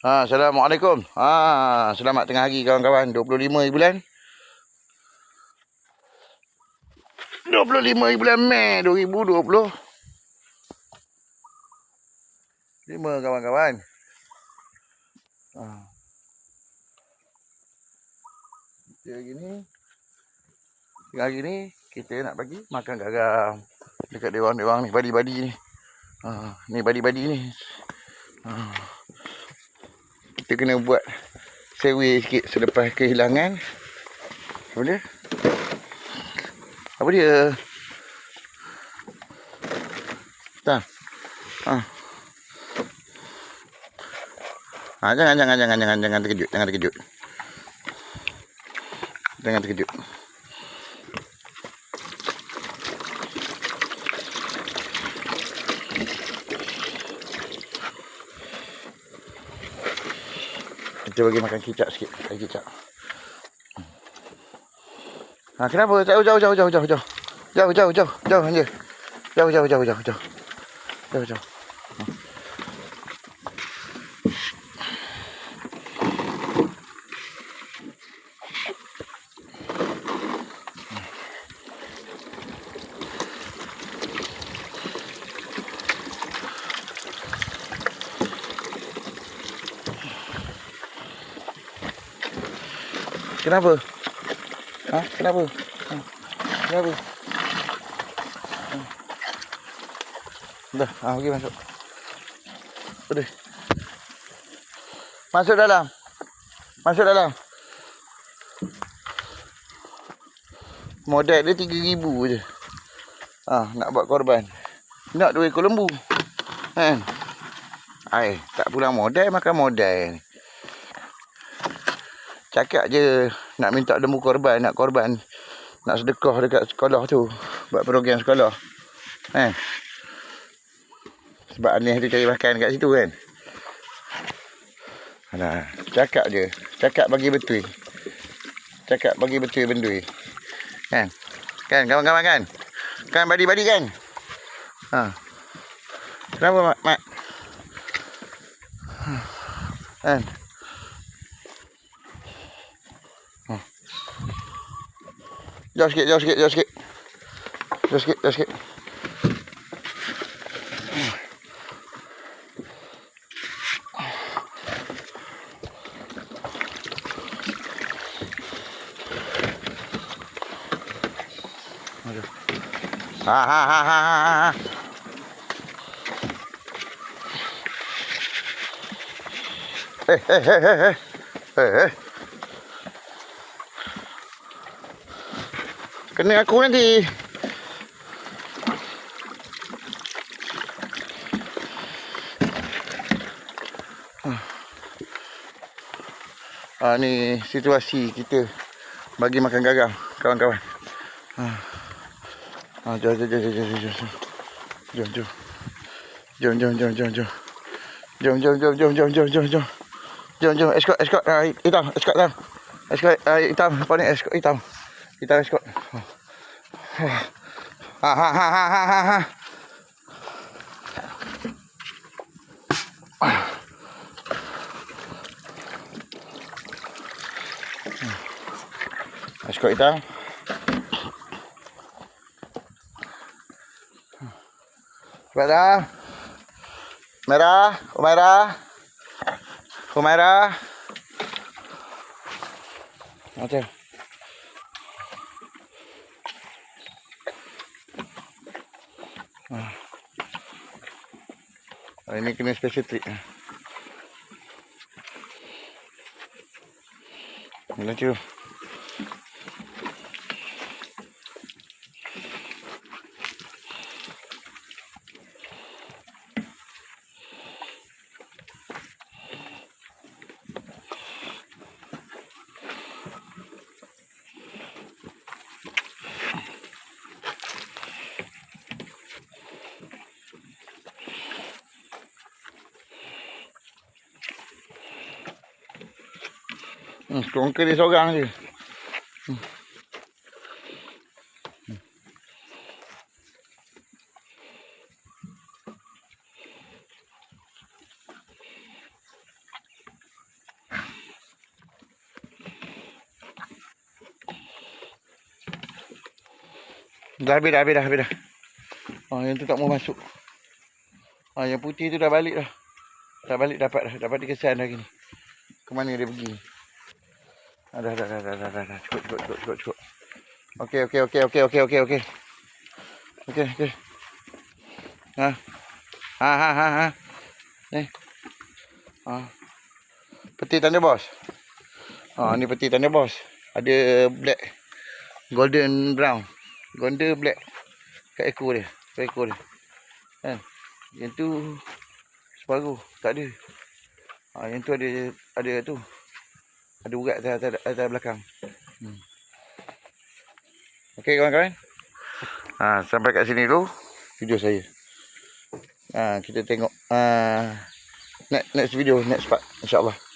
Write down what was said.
Ha, Assalamualaikum. Ha, selamat tengah hari kawan-kawan. 25 bulan. 25 bulan Mei 2020. Lima kawan-kawan. Ha. Kita hari ni Tengah hari ni kita nak bagi makan garam dekat dewan-dewan ni, badi-badi ni. Ha, ni badi-badi ni. Ha. Kita kena buat survey sikit selepas kehilangan. Apa dia? Apa dia? Tak. Ha. Ha, jangan, jangan, jangan, jangan, jangan terkejut, jangan terkejut. Jangan terkejut. Kita bagi makan kicap sikit. Bagi kicap. Ha, kenapa? Jauh, jauh, jauh, jauh, jauh, jauh. Jauh, jauh, jauh, jauh je. Jauh, jauh, jauh, jauh, jauh. Jauh, jauh. Ha. Kenapa? Ha? Kenapa? Ha? Kenapa? Ha. Dah, ha, pergi masuk. Udah. Masuk dalam. Masuk dalam. Modal dia 3000 je. Ha, nak buat korban. Nak dua ekor lembu. Kan? Ai, tak pulang modal makan modal ni. Cakap je nak minta lembu korban, nak korban. Nak sedekah dekat sekolah tu. Buat program sekolah. Kan? Sebab Anis tu cari makan kat situ kan. Alah, cakap je. Cakap bagi betul. Cakap bagi betul benda. Kan? Kan kawan-kawan kan? Kan badi-badi kan? Ha. Kenapa mak? mak? Kan? Jauh sikit, jauh sikit, jauh sikit. Jauh sikit, jauh sikit. Aduh. Ha ha ha ha ha ha. Eh eh eh eh eh. Eh eh. Kena aku nanti. Ah ni situasi kita bagi makan garam kawan-kawan. Ah. Ah jom jom jom jom jom jom. Jom jom. Jom jom jom jom jom. Jom jom jom jom jom jom jom jom. Jom jom escort escort ah, hitam escort hitam. Escort ah, hitam apa ni escort hitam. Hitam escort. Ha ha ha ha ha ha. ha. Escort hitam. Merah. Merah, Umaira. Umaira. Macam. Ah, ini kena special treat. Mana tu? Hmm, Hmm, tongka dia Dah habis dah, habis dah, habis dah. Oh, yang tu tak mau masuk. Oh, yang putih tu dah balik dah. Dah balik dapat dah. Dapat dikesan dah gini. Ke mana dia pergi? Ah, dah, dah, dah, dah, dah, dah. Cukup, cukup, cukup, cukup, cukup. Okey, okey, okey, okey, okey, okey, okey. Okey, okey. Ha. Ha, ha, ha, ha. Ni. Ha. Peti tanda bos. Ha, ni peti tanda bos. Ada black. Golden brown. Golden black. Kat ekor dia. Kat ekor dia. Kan? Yang tu separuh. Tak ada. Ha, yang tu ada ada tu. Ada urat atas, atas, atas belakang. Hmm. Okey kawan-kawan. Ha, sampai kat sini dulu video saya. Ha, kita tengok uh, next next video next part insyaallah.